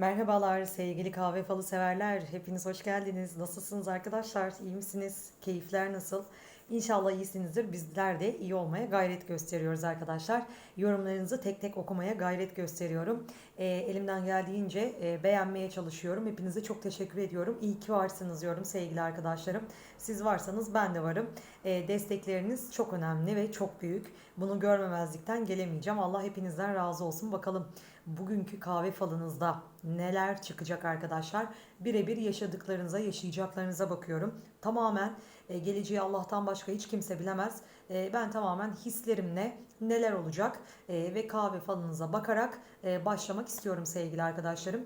Merhabalar sevgili kahve falı severler. Hepiniz hoş geldiniz. Nasılsınız arkadaşlar? İyi misiniz? Keyifler nasıl? İnşallah iyisinizdir. Bizler de iyi olmaya gayret gösteriyoruz arkadaşlar. Yorumlarınızı tek tek okumaya gayret gösteriyorum. Ee, elimden geldiğince e, beğenmeye çalışıyorum. Hepinize çok teşekkür ediyorum. İyi ki varsınız diyorum sevgili arkadaşlarım. Siz varsanız ben de varım. Ee, destekleriniz çok önemli ve çok büyük. Bunu görmemezlikten gelemeyeceğim. Allah hepinizden razı olsun. Bakalım bugünkü kahve falınızda neler çıkacak arkadaşlar? Birebir yaşadıklarınıza, yaşayacaklarınıza bakıyorum. Tamamen e, geleceği Allah'tan başka hiç kimse bilemez. E, ben tamamen hislerimle neler olacak e, ve kahve falınıza bakarak e, başlamak istiyorum sevgili arkadaşlarım.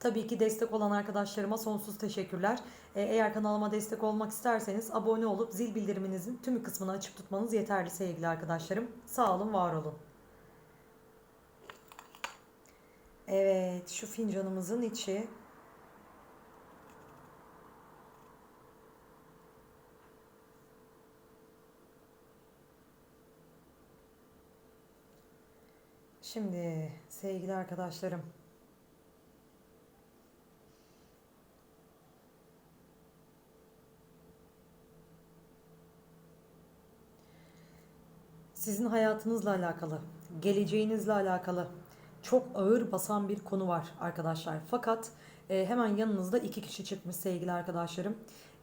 Tabii ki destek olan arkadaşlarıma sonsuz teşekkürler. E, Eğer kanalıma destek olmak isterseniz abone olup zil bildiriminizin tüm kısmını açık tutmanız yeterli sevgili arkadaşlarım. Sağ olun, var olun. Evet, şu fincanımızın içi Şimdi sevgili arkadaşlarım sizin hayatınızla alakalı, geleceğinizle alakalı çok ağır basan bir konu var arkadaşlar. Fakat e, hemen yanınızda iki kişi çıkmış sevgili arkadaşlarım.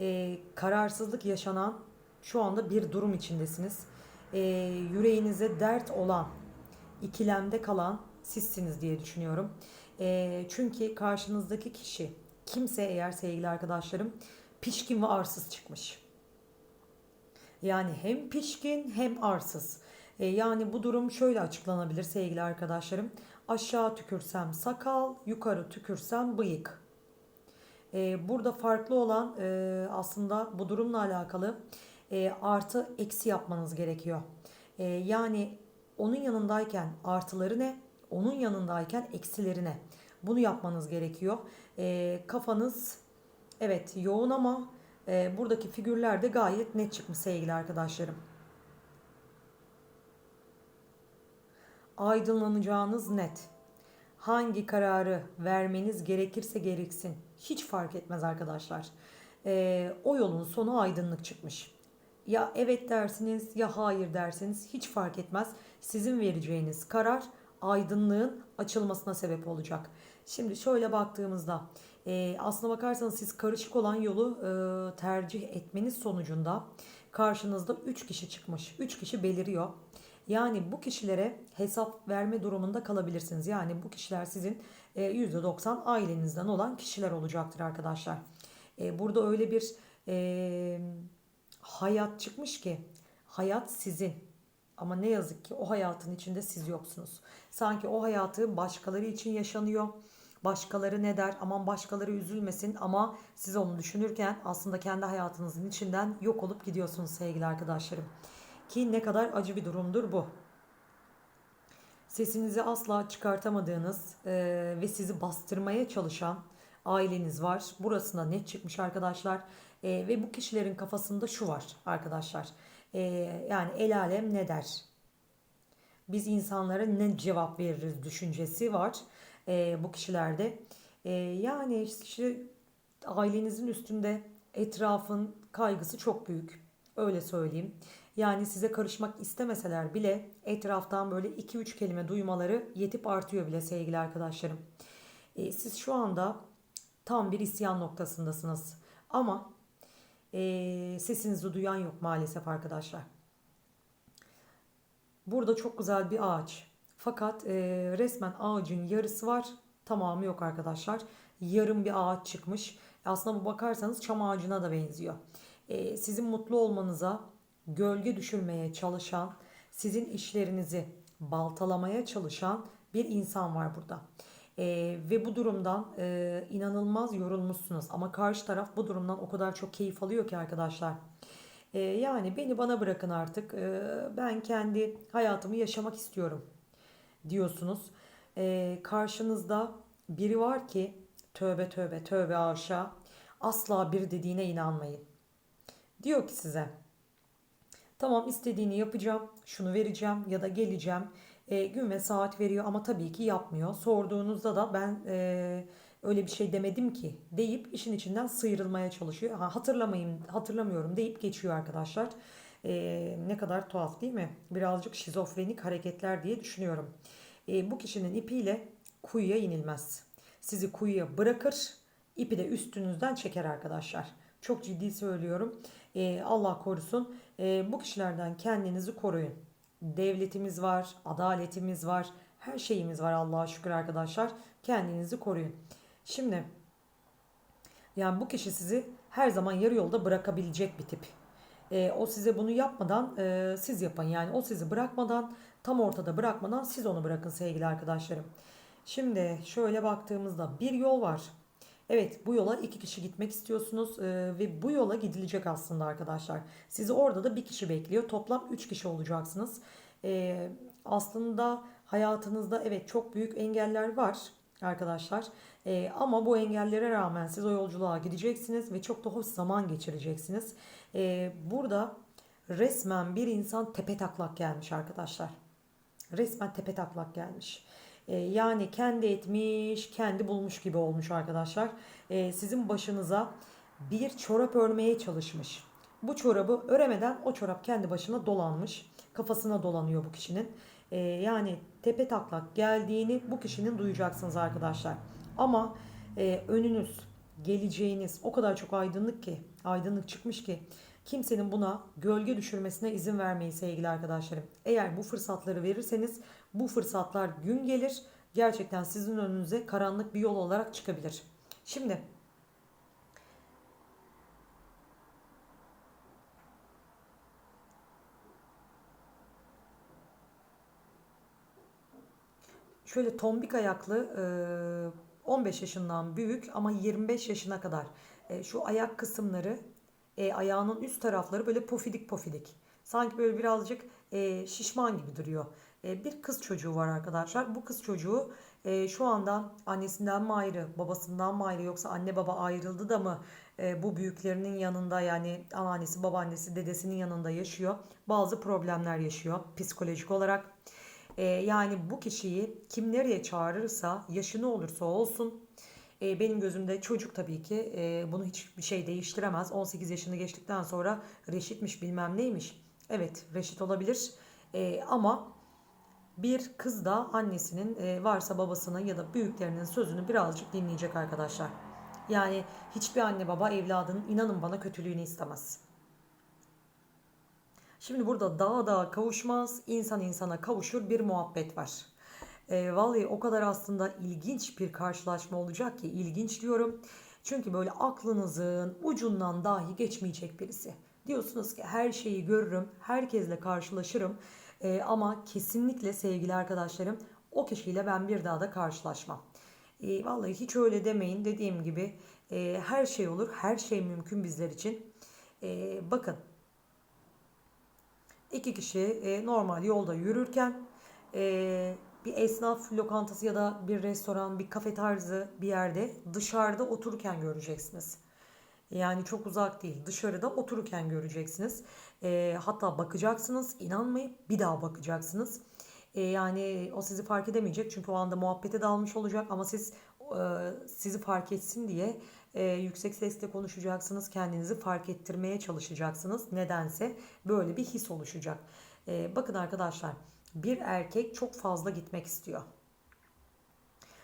E, kararsızlık yaşanan şu anda bir durum içindesiniz. E, yüreğinize dert olan, ikilemde kalan sizsiniz diye düşünüyorum. E, çünkü karşınızdaki kişi kimse eğer sevgili arkadaşlarım pişkin ve arsız çıkmış. Yani hem pişkin hem arsız. E, yani bu durum şöyle açıklanabilir sevgili arkadaşlarım. Aşağı tükürsem sakal, yukarı tükürsem bıyık. E, burada farklı olan e, aslında bu durumla alakalı e, artı eksi yapmanız gerekiyor. E, yani onun yanındayken artıları ne? Onun yanındayken eksileri ne? Bunu yapmanız gerekiyor. E, kafanız evet yoğun ama e, buradaki figürler de gayet net çıkmış sevgili arkadaşlarım. Aydınlanacağınız net. Hangi kararı vermeniz gerekirse gereksin. Hiç fark etmez arkadaşlar. E, o yolun sonu aydınlık çıkmış. Ya evet dersiniz ya hayır dersiniz hiç fark etmez. Sizin vereceğiniz karar aydınlığın açılmasına sebep olacak. Şimdi şöyle baktığımızda e, aslına bakarsanız siz karışık olan yolu e, tercih etmeniz sonucunda karşınızda 3 kişi çıkmış. 3 kişi beliriyor. Yani bu kişilere hesap verme durumunda kalabilirsiniz. Yani bu kişiler sizin e, %90 ailenizden olan kişiler olacaktır arkadaşlar. E, burada öyle bir e, hayat çıkmış ki hayat sizin. Ama ne yazık ki o hayatın içinde siz yoksunuz. Sanki o hayatı başkaları için yaşanıyor. Başkaları ne der? Aman başkaları üzülmesin ama siz onu düşünürken aslında kendi hayatınızın içinden yok olup gidiyorsunuz sevgili arkadaşlarım. Ki ne kadar acı bir durumdur bu. Sesinizi asla çıkartamadığınız e, ve sizi bastırmaya çalışan aileniz var. Burasında net çıkmış arkadaşlar. E, ve bu kişilerin kafasında şu var arkadaşlar. E, yani el alem ne der? Biz insanlara ne cevap veririz düşüncesi var e, bu kişilerde. E, yani işte ailenizin üstünde etrafın kaygısı çok büyük. Öyle söyleyeyim. Yani size karışmak istemeseler bile etraftan böyle 2-3 kelime duymaları yetip artıyor bile sevgili arkadaşlarım. E, siz şu anda tam bir isyan noktasındasınız. Ama e, sesinizi duyan yok maalesef arkadaşlar. Burada çok güzel bir ağaç. Fakat e, resmen ağacın yarısı var. Tamamı yok arkadaşlar. Yarım bir ağaç çıkmış. Aslında bu bakarsanız çam ağacına da benziyor. E, sizin mutlu olmanıza gölge düşürmeye çalışan, sizin işlerinizi baltalamaya çalışan bir insan var burada. E, ve bu durumdan e, inanılmaz yorulmuşsunuz. Ama karşı taraf bu durumdan o kadar çok keyif alıyor ki arkadaşlar. E, yani beni bana bırakın artık. E, ben kendi hayatımı yaşamak istiyorum diyorsunuz. E, karşınızda biri var ki tövbe tövbe tövbe aşağı asla bir dediğine inanmayın. Diyor ki size tamam istediğini yapacağım şunu vereceğim ya da geleceğim E, gün ve saat veriyor ama tabii ki yapmıyor. Sorduğunuzda da ben e, öyle bir şey demedim ki deyip işin içinden sıyrılmaya çalışıyor. Ha, hatırlamayayım, hatırlamıyorum deyip geçiyor arkadaşlar. E, ne kadar tuhaf değil mi? Birazcık şizofrenik hareketler diye düşünüyorum. E, bu kişinin ipiyle kuyuya inilmez. Sizi kuyuya bırakır, ipi de üstünüzden çeker arkadaşlar. Çok ciddi söylüyorum. E, Allah korusun. E, bu kişilerden kendinizi koruyun. Devletimiz var, adaletimiz var, her şeyimiz var Allah'a şükür arkadaşlar. Kendinizi koruyun. Şimdi yani bu kişi sizi her zaman yarı yolda bırakabilecek bir tip. E, o size bunu yapmadan e, siz yapın. Yani o sizi bırakmadan tam ortada bırakmadan siz onu bırakın sevgili arkadaşlarım. Şimdi şöyle baktığımızda bir yol var. Evet bu yola iki kişi gitmek istiyorsunuz e, ve bu yola gidilecek aslında arkadaşlar. Sizi orada da bir kişi bekliyor. Toplam üç kişi olacaksınız. E, aslında hayatınızda evet çok büyük engeller var arkadaşlar. E, ama bu engellere rağmen siz o yolculuğa gideceksiniz ve çok da hoş zaman geçireceksiniz. E, burada resmen bir insan tepe taklak gelmiş arkadaşlar. Resmen tepe taklak gelmiş. E, yani kendi etmiş, kendi bulmuş gibi olmuş arkadaşlar. E, sizin başınıza bir çorap örmeye çalışmış. Bu çorabı öremeden o çorap kendi başına dolanmış. Kafasına dolanıyor bu kişinin. E, yani tepe taklak geldiğini bu kişinin duyacaksınız arkadaşlar. Ama e, önünüz, geleceğiniz o kadar çok aydınlık ki, aydınlık çıkmış ki kimsenin buna gölge düşürmesine izin vermeyin sevgili arkadaşlarım. Eğer bu fırsatları verirseniz bu fırsatlar gün gelir gerçekten sizin önünüze karanlık bir yol olarak çıkabilir. Şimdi şöyle tombik ayaklı 15 yaşından büyük ama 25 yaşına kadar şu ayak kısımları ayağının üst tarafları böyle pofidik pofidik. Sanki böyle birazcık şişman gibi duruyor. Bir kız çocuğu var arkadaşlar. Bu kız çocuğu şu anda annesinden mi ayrı, babasından mı ayrı yoksa anne baba ayrıldı da mı bu büyüklerinin yanında yani anneannesi, babaannesi, dedesinin yanında yaşıyor. Bazı problemler yaşıyor psikolojik olarak. E, yani bu kişiyi kim nereye çağırırsa yaşı ne olursa olsun e, benim gözümde çocuk tabii ki e, bunu hiçbir şey değiştiremez. 18 yaşını geçtikten sonra reşitmiş bilmem neymiş. Evet reşit olabilir e, ama bir kız da annesinin e, varsa babasının ya da büyüklerinin sözünü birazcık dinleyecek arkadaşlar. Yani hiçbir anne baba evladının inanın bana kötülüğünü istemez. Şimdi burada dağ dağa kavuşmaz, insan insana kavuşur bir muhabbet var. E, vallahi o kadar aslında ilginç bir karşılaşma olacak ki ilginç diyorum. Çünkü böyle aklınızın ucundan dahi geçmeyecek birisi. Diyorsunuz ki her şeyi görürüm, herkesle karşılaşırım. E, ama kesinlikle sevgili arkadaşlarım o kişiyle ben bir daha da karşılaşmam. E, vallahi hiç öyle demeyin. Dediğim gibi e, her şey olur, her şey mümkün bizler için. E, bakın iki kişi e, normal yolda yürürken e, bir esnaf lokantası ya da bir restoran, bir kafe tarzı bir yerde dışarıda otururken göreceksiniz. Yani çok uzak değil. Dışarıda otururken göreceksiniz. E, hatta bakacaksınız, inanmayıp bir daha bakacaksınız. E, yani o sizi fark edemeyecek çünkü o anda muhabbete dalmış olacak ama siz e, sizi fark etsin diye e, yüksek sesle konuşacaksınız. Kendinizi fark ettirmeye çalışacaksınız. Nedense böyle bir his oluşacak. E, bakın arkadaşlar bir erkek çok fazla gitmek istiyor.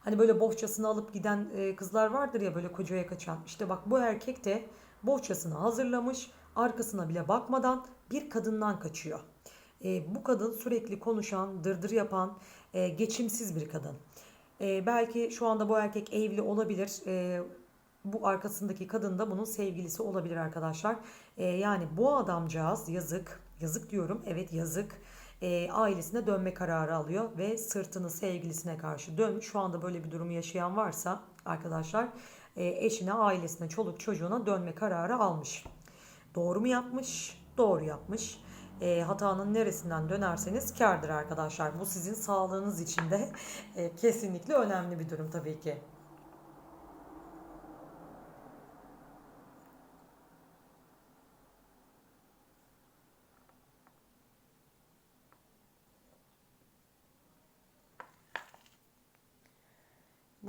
Hani böyle bohçasını alıp giden e, kızlar vardır ya böyle kocaya kaçan. İşte bak bu erkek de bohçasını hazırlamış. Arkasına bile bakmadan bir kadından kaçıyor. E, bu kadın sürekli konuşan, dırdır yapan, e, geçimsiz bir kadın. E, belki şu anda bu erkek evli olabilir. E, bu arkasındaki kadın da bunun sevgilisi olabilir arkadaşlar. E, yani bu adamcağız yazık, yazık diyorum evet yazık e, ailesine dönme kararı alıyor ve sırtını sevgilisine karşı dönmüş. Şu anda böyle bir durumu yaşayan varsa arkadaşlar e, eşine, ailesine, çoluk çocuğuna dönme kararı almış. Doğru mu yapmış? Doğru yapmış. E, hatanın neresinden dönerseniz kardır arkadaşlar. Bu sizin sağlığınız için de e, kesinlikle önemli bir durum tabii ki.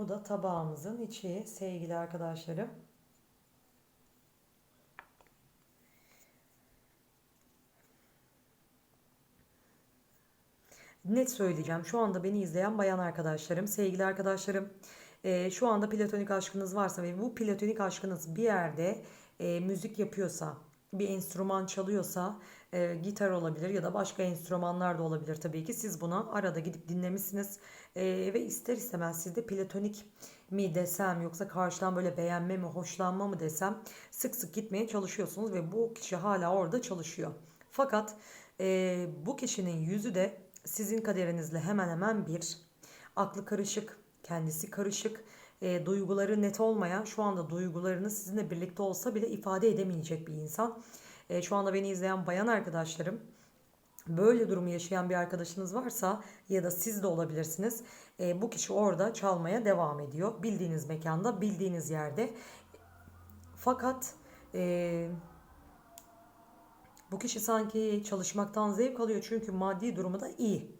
Bu da tabağımızın içi sevgili arkadaşlarım. Net söyleyeceğim. Şu anda beni izleyen bayan arkadaşlarım, sevgili arkadaşlarım. e, şu anda platonik aşkınız varsa ve bu platonik aşkınız bir yerde e, müzik yapıyorsa, bir enstrüman çalıyorsa, e, gitar olabilir ya da başka enstrümanlar da olabilir tabii ki. Siz buna arada gidip dinlemişsiniz E, ve ister istemez sizde platonik mi desem yoksa karşıdan böyle beğenme mi, hoşlanma mı desem sık sık gitmeye çalışıyorsunuz ve bu kişi hala orada çalışıyor. Fakat e, bu kişinin yüzü de sizin kaderinizle hemen hemen bir. Aklı karışık, kendisi karışık, e, duyguları net olmayan, şu anda duygularını sizinle birlikte olsa bile ifade edemeyecek bir insan. E, şu anda beni izleyen bayan arkadaşlarım, böyle durumu yaşayan bir arkadaşınız varsa ya da siz de olabilirsiniz. E, bu kişi orada çalmaya devam ediyor. Bildiğiniz mekanda, bildiğiniz yerde. Fakat e, bu kişi sanki çalışmaktan zevk alıyor çünkü maddi durumu da iyi.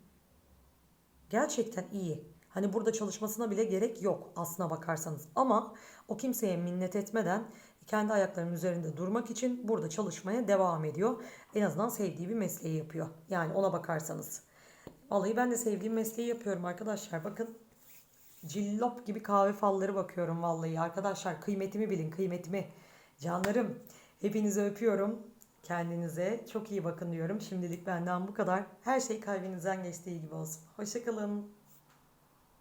Gerçekten iyi. Hani burada çalışmasına bile gerek yok aslına bakarsanız. Ama o kimseye minnet etmeden kendi ayaklarının üzerinde durmak için burada çalışmaya devam ediyor. En azından sevdiği bir mesleği yapıyor. Yani ona bakarsanız. Vallahi ben de sevdiğim mesleği yapıyorum arkadaşlar. Bakın cillop gibi kahve falları bakıyorum vallahi. Arkadaşlar kıymetimi bilin kıymetimi. Canlarım hepinizi öpüyorum. Kendinize çok iyi bakın diyorum. Şimdilik benden bu kadar. Her şey kalbinizden geçtiği gibi olsun. Hoşçakalın.